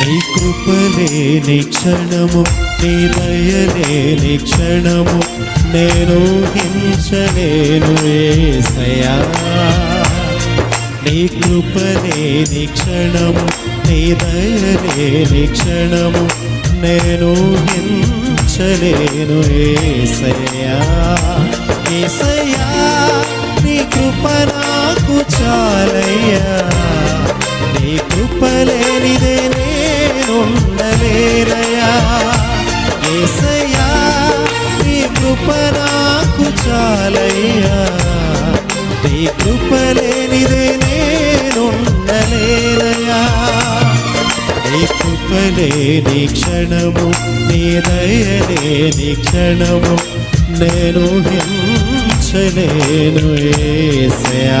నీ కృపలేని క్షణము నీ దయలేని క్షణము. నేను హింసలేను ఏసయా నీ కృపలేని క్షణము నీ దయలేని క్షణము. నేను హింసలేను ఏసయా ఏసయ్యా నీ కృప నాకు చాలయ్యా. నీ కృపలేనిదే నేనుండలేరయ్యా ఏసయ్యా నీ కృప నాకు చాలయ్యా. నీ కృపలేనిదే నేనుండలేరయ్యా నీ కృపలేని క్షణము నీ దయలేని క్షణము నేను హించలేను ఏసయా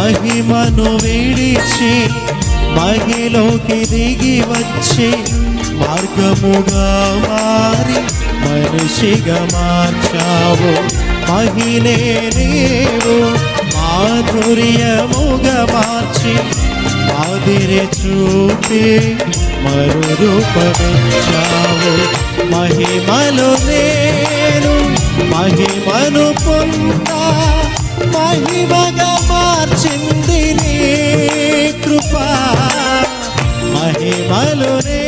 మహిమను విడిచి మహిలోకి దిగి వచ్చి మార్గముగా మారి మనిషిగా మార్చావు. మహిళే నీవు మాధుర్యముగా మార్చి మాదిరి చూపి మరు రూపమిచ్చావు మహిమలు నేను మహిమను పొందా మహిమగా దర్శింది కృపా మహిమలు నే